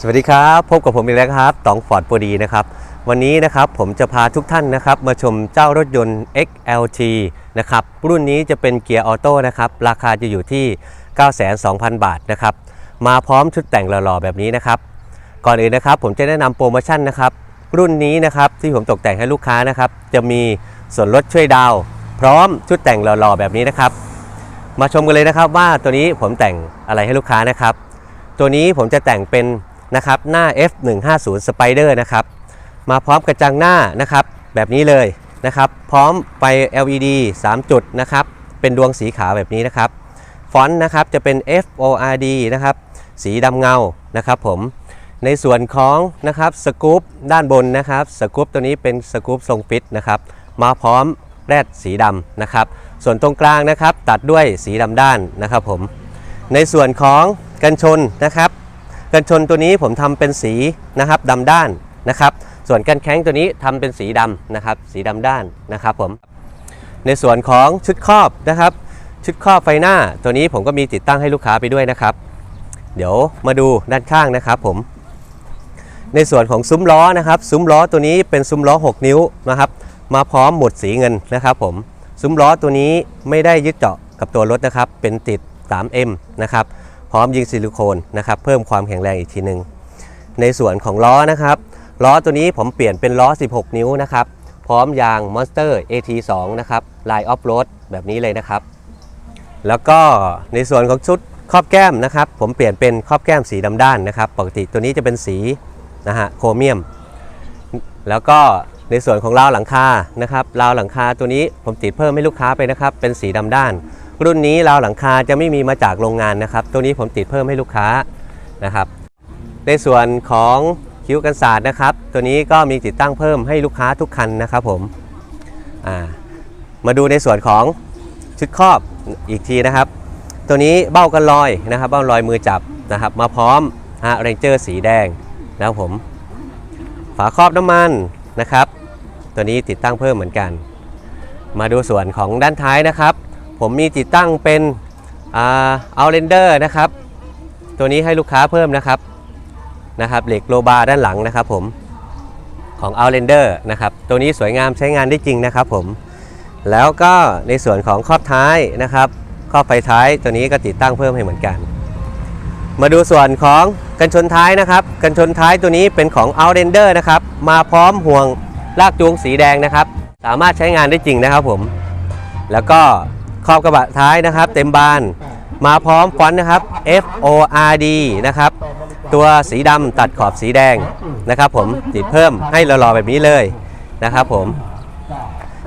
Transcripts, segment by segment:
สวัสดีครับ พบกับผมอีกแล้วครับตองฟอร์ดโปรดีนะครับ วันนี้นะครับผมจะพาทุกท่านนะครับ มาชมเจ้ารถยนต์ XLT นะครับ รุ่นนี้จะเป็นเกียร์ออโต้นะครับ ราคาจะอยู่ที่ 92,000 บาทนะครับ มาพร้อมชุดแต่งหล่อๆแบบนี้นะครับ ก่อนอื่นนะครับผมจะแนะนำโปรโมชั่นนะครับ รุ่นนี้นะครับที่ผมตกแต่งให้ลูกค้านะครับ จะมีส่วนลดช่วยดาว พร้อมชุดแต่งหล่อๆแบบนี้นะครับ มาชมกันเลยนะครับว่าตัวนี้ผมแต่งอะไรให้ลูกค้านะครับ ตัวนี้ผมจะแต่งเป็น นะครับหน้า F150 Spider นะครับมาพร้อมกระจังหน้านะครับแบบนี้เลยนะครับพร้อมไฟ LED 3 จุดนะครับเป็นดวงสีขาวแบบนี้นะครับฟอนต์นะครับจะเป็น FORD นะครับสีดำเงานะครับผมในส่วนของนะครับสกู๊ปด้านบนนะครับสกู๊ปตัวนี้เป็นสกู๊ปทรงฟิตนะครับมาพร้อมแรดสีดำนะครับส่วนตรงกลางนะครับตัดด้วยสีดำด้านนะครับผมในส่วนของกันชนนะครับ กันชนตัวนี้ผมทำเป็นสีนะครับดำด้านนะครับ ส่วนกันแข้งตัวนี้ทำเป็นสีดำนะครับ สีดำด้านนะครับผมในส่วนของชุดครอบนะครับ ชุดครอบไฟหน้าตัวนี้ผมก็มีติดตั้งให้ลูกค้าไปด้วยนะครับ เดี๋ยวมาดูด้านข้างนะครับผม ในส่วนของซุ้มล้อนะครับซุ้มล้อตัวนี้เป็นซุ้มล้อ 6 นิ้วนะครับ มาพร้อมหมุดสีเงินนะครับ ผมซุ้มล้อตัวนี้ไม่ได้ยึดเจาะกับตัวรถนะครับ เป็นติด 3M นะครับ พร้อมยิงซิลิโคนนะครับเพิ่มความแข็งแรงอีกทีหนึ่งในส่วนของล้อนะครับล้อตัวนี้ผมเปลี่ยนเป็นล้อ 16 นิ้วนะครับพร้อมยาง Monster AT2 นะครับ Line Off Road แบบนี้เลยนะครับ แล้วก็ในส่วนของชุดครอบแก้มนะครับ ผมเปลี่ยนเป็นครอบแก้มสีดำด้านนะครับ ปกติตัวนี้จะเป็นสีนะฮะโครเมียม แล้วก็ในส่วนของราวหลังคานะครับราวหลังคาตัวนี้ผมติดเพิ่มให้ลูกค้าไปนะครับ เป็นสีดำด้าน รุ่นนี้ราวหลังคาจะไม่มีมาจากโรงงานนะครับ ตัวนี้ผมติดเพิ่มให้ลูกค้านะครับ ในส่วนของคิ้วกันศาสตร์นะครับ ตัวนี้ก็มีติดตั้งเพิ่มให้ลูกค้าทุกคันนะครับผมามาดูในส่วนของชุดครอบอีกทีนะครับ ตัวนี้เบ้ากันลอยนะครับเบ้าลอยมือจับนะครับ มาพร้อมฮะเรนเจอร์สีแดงนะครับผม ฝาครอบน้ำมันนะครับ ตัวนี้ติดตั้งเพิ่มเหมือนกัน มาดูส่วนของด้านท้ายนะครับ ผมมีติดตั้งเป็นเอาเรนเดอร์นะครับ ตัวนี้ให้ลูกค้าเพิ่มนะครับนะครับเหล็กโลบาร์ด้านหลังนะครับผมของ Outlander นะครับ ตัวนี้สวยงามใช้งานได้จริงนะครับผม แล้วก็ในส่วนของครอบท้ายนะครับครอบไฟท้ายตัวนี้ก็ติดตั้งเพิ่มให้เหมือนกัน มาดูส่วนของกันชนท้ายนะครับ กันชนท้ายตัวนี้เป็นของ Outlander นะครับ มาพร้อมห่วงลากจูงสีแดงนะครับ สามารถใช้งานได้จริงนะครับผม แล้วก็ ครอบกระบะท้ายนะครับ เต็มบาน มาพร้อมฟอนต์นะครับ F O R D นะครับ ตัวสีดำตัดขอบสีแดงนะครับผมติดเพิ่มให้หล่อๆแบบนี้เลยนะครับผม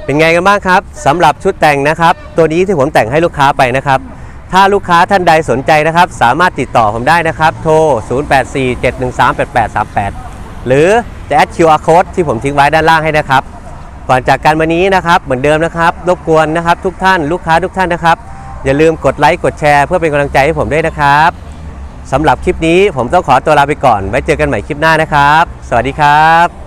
เป็นไงกันบ้างครับสำหรับชุดแต่งนะครับ ตัวนี้ที่ผมแต่งให้ลูกค้าไปนะครับ ถ้าลูกค้าท่านใดสนใจนะครับ สามารถติดต่อผมได้นะครับ โทร 0847138838 หรือจะแอด QR code ที่ผมทิ้งไว้ด้านล่างให้นะครับ ก่อนจากกันวันนี้นะครับเหมือนเดิมนะครับรบกวนนะครับ ทุกท่านลูกค้าทุกท่านนะครับ อย่าลืมกดไลค์กดแชร์เพื่อเป็นกำลังใจให้ผมด้วยนะครับสำหรับคลิปนี้ผมต้องขอตัวลาไปก่อน ไว้เจอกันใหม่คลิปหน้านะครับ สวัสดีครับ